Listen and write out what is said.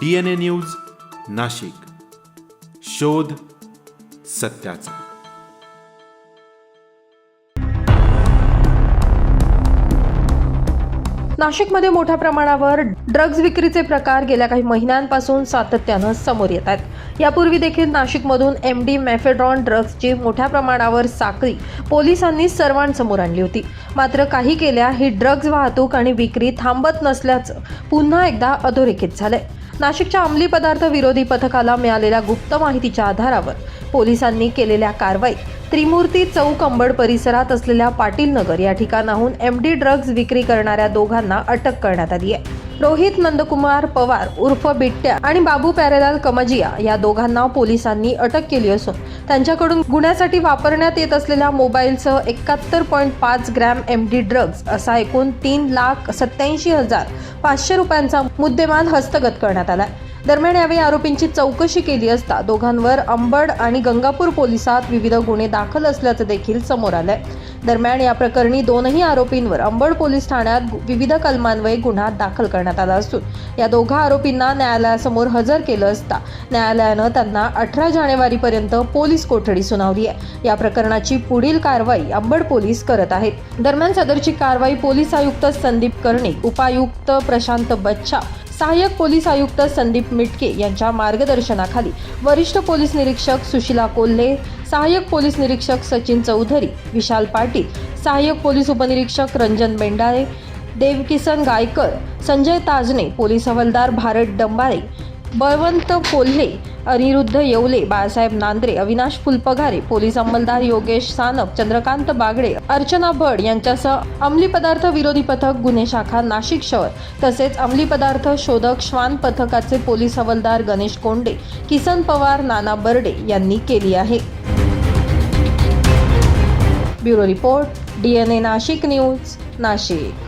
D N A news Nashik. शोध सत्याचा. नाशिकमध्ये मोठ्या प्रमाणावर ड्रग्ज विक्रीचे प्रकार गेल्या काही महिन्यांपासून सातत्यानं समोर येत आहेत. यापूर्वी देखील नाशिकमधून एम डी मॅफेड्रॉन ड्रग्जची मोठ्या प्रमाणावर साखळी पोलिसांनी सर्वांसमोर आणली होती. मात्र काही केल्या ही ड्रग्ज वाहतूक आणि विक्री थांबत नसल्याचं पुन्हा एकदा अधोरेखित झालंय. नाशिकच्या अंमली पदार्थ विरोधी पथकाला मिळालेल्या गुप्त माहितीच्या आधारावर पोलिसांनी केलेल्या कारवाईत त्रिमूर्ती चौक अंबड परिसरात असलेल्या पाटील नगर या ठिकाणाहून एम डी ड्रग्ज विक्री करणाऱ्या दोघांना अटक करण्यात आली आहे. रोहित नंदकुमार पवार उर्फ बिट्ट्या आणि बाबू प्यारेलाल कमजिया या दोघांना पोलिसांनी अटक केली असून त्यांच्याकडून गुन्ह्यासाठी वापरण्यात येत असलेल्या मोबाईलसह एकाहत्तर पॉईंट पाच ग्रॅम एम डी ड्रग्ज असा एकूण तीन लाख सत्याऐंशी हजार पाचशे रुपयांचा मुद्देमाल हस्तगत करण्यात आला आहे दरम्यान यावेळी आरोपींची चौकशी केली असता दोघांवर अंबड आणि गंगापूर पोलिसात विविध गुन्हे दाखल असल्याचं देखील समोर आलंय. दरम्यान या प्रकरणी दोनही आरोपींवर अंबड पोलीस ठाण्यात विविध कलमान्वये गुन्हा दाखल करण्यात आला असून या दोघा आरोपींना न्यायालयासमोर हजर केलं असता न्यायालयानं त्यांना अठरा जानेवारीपर्यंत पोलीस कोठडी सुनावली आहे. या प्रकरणाची पुढील कारवाई अंबड पोलीस करत आहेत. दरम्यान सदरची कारवाई पोलीस आयुक्त संदीप कर्णिक उपायुक्त प्रशांत बच्छा सहाय्यक पोलीस आयुक्त संदीप मिटके यांच्या मार्गदर्शनाखाली वरिष्ठ पोलीस निरीक्षक सुशिला कोल्हे सहाय्यक पोलीस निरीक्षक सचिन चौधरी विशाल पाटील सहाय्यक पोलीस उपनिरीक्षक रंजन बेंडाळे देवकिसन गायकर संजय ताजने पोलीस हवालदार भारत डंबारे बळवंत कोल्हे अनिरुद्ध येवले बाळासाहेब नांद्रे अविनाश फुलपघारे पोलीस अंमलदार योगेश सानप चंद्रकांत बागडे अर्चना भड यांच्यासह अंमली पदार्थ विरोधी पथक गुन्हे शाखा नाशिक शहर. तसेच अंमली पदार्थ शोधक श्वान पथकाचे पोलीस हवालदार गणेश कोंडे किसन पवार नाना बर्डे यांनी केली आहे. Bureau report DNA Nashik news Nashik.